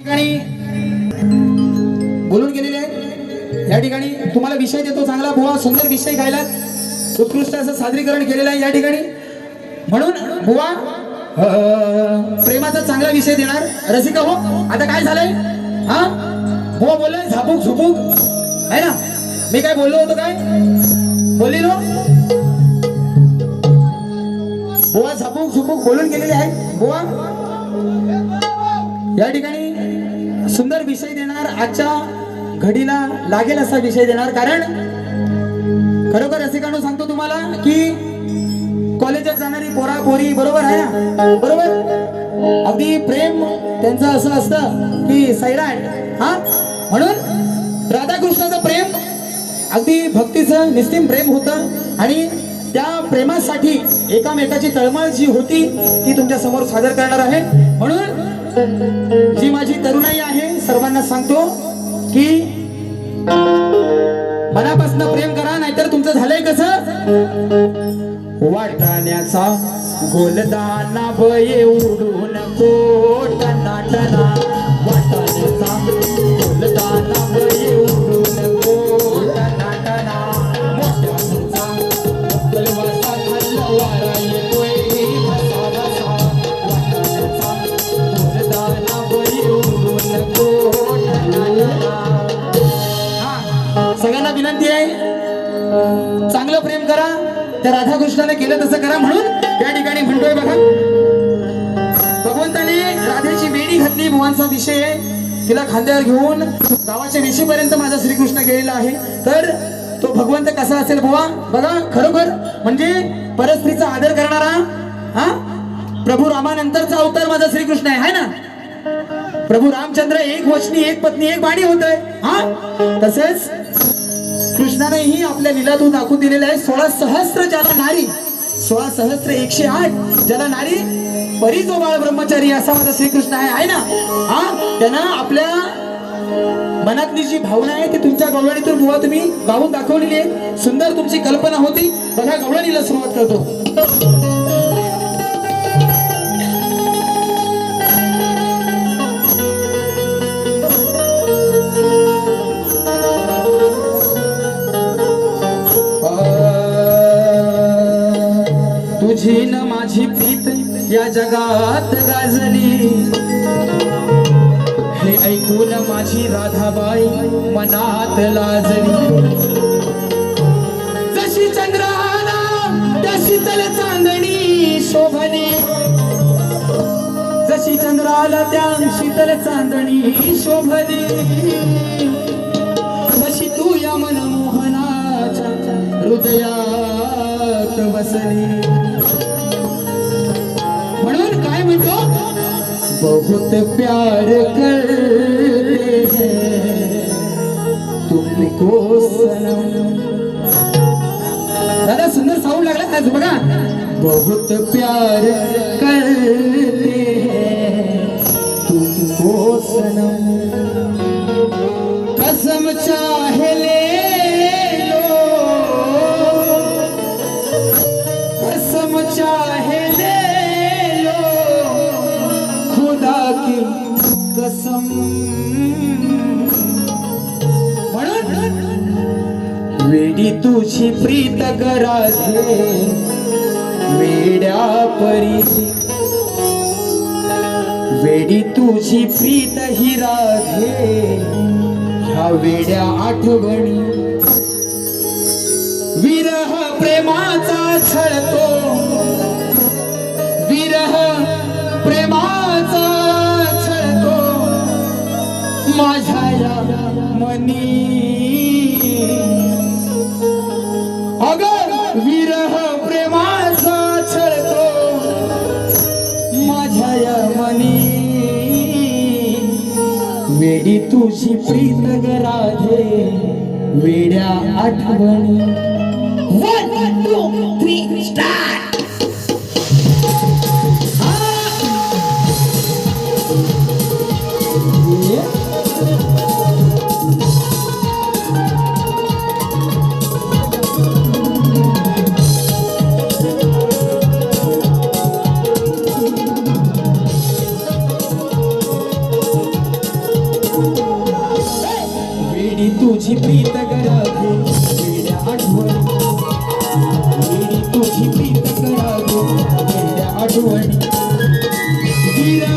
ठिकाणी बोलून गेलेले आहेत. या ठिकाणी तुम्हाला विषय देतो चांगला बुवा सुंदर विषय गायला. उत्कृष्ट असं सादरीकरण केलेलं आहे या ठिकाणी. म्हणून बुवा प्रेमाचा चांगला विषय देणार. रसिका हो आता काय झालंय? हा? बुवा बोललोय झापूक झुपूक. आहे ना? मी काय बोललो होतो काय? बोलली बुवा झापूक झुपूक बोलून गेलेले आहे बुवा या ठिकाणी सुंदर विषय देणार आजच्या घडीला लागेल असा विषय देणार. कारण खरोखर रसिकांनो सांगतो तुम्हाला की कॉलेजात जाणारी पोरा पोरी बरोबर आहे ना? बरोबर? अगदी प्रेम त्यांचं असं असतं की सैराट हा? म्हणून राधाकृष्णाचं प्रेम अगदी भक्तीचं निस्तीम प्रेम होतं. आणि त्या प्रेमासाठी एकामेकाची तळमळ जी होती ती तुमच्यासमोर सादर करणार आहे. म्हणून जी माझी तरुणाई आहे सर्वांना सांगतो की मनापासून प्रेम करा नाहीतर तुमचं झालंय कसं? वाटाण्याचा गोलदाना बये उडू नको टना वाटा विनंती आहे. चांगलं प्रेम करा. त्या राधाकृष्णाने केलं तसं करा म्हणून त्या ठिकाणी म्हणतोय बघा. भगवंताने राधेची वेणी घातली भुवांचा विषय आहे. तिला खांद्यावर घेऊन गावाच्या वेशीपर्यंत माझा श्रीकृष्ण गेलेला आहे. तर तो भगवंत कसा असेल बुवा? बघा खरोखर म्हणजे परस्त्रीचा आदर करणारा हा? प्रभू रामानंतरचा अवतार माझा श्रीकृष्ण आहे हाय ना? प्रभू रामचंद्र एक वचनी एक पत्नी एक बाणी होतोय हा? तसेच कृष्णानेही आपल्या लिलातून दाखवून दिलेलं आहे. सोळा सहस्त्र ज्याला नारी सोळा सहस्त्र एकशे आठ ज्याला नारी परी जो बाळ ब्रह्मचारी असा माझा श्रीकृष्ण आहे. आहे ना? हा? त्यांना आपल्या मनातली जी भावना आहे ती तुमच्या गवळणीतून बुवा तुम्ही गाऊन दाखवलेली आहे. सुंदर तुमची कल्पना होती. बघा गवळणीला सुरुवात करतो. तुझी न माझी प्रीत या जगात गाजली. हे ऐकून माझी राधाबाई मनात लाजली. जशी चंद्राला त्या शीतल चांदणी शोभली. जशी चंद्राला त्या शीतल चांदणी शोभली. तशी तू या मनमोहनाच्या हृदयात बसली. म्हणून काय म्हणतो? बहुत प्यार करते हैं. तुमको दादा सुंदर साऊंड लागला आज बघा? बहुत प्यार करते हैं. तुमको सनम. कसम म्हणून वेडी तुझी प्रीत गराधे वेड्या परी. वेडी तुझी प्रीत ही राधे ह्या वेड्या आठवणी. विरह प्रेमाचा छळतो माझ्या या मनी. अगर विरह प्रेमाचा छळतो माझ्या या मनी. वेडी तुझी प्रीत गराधे वेड्या आठवणी. विरह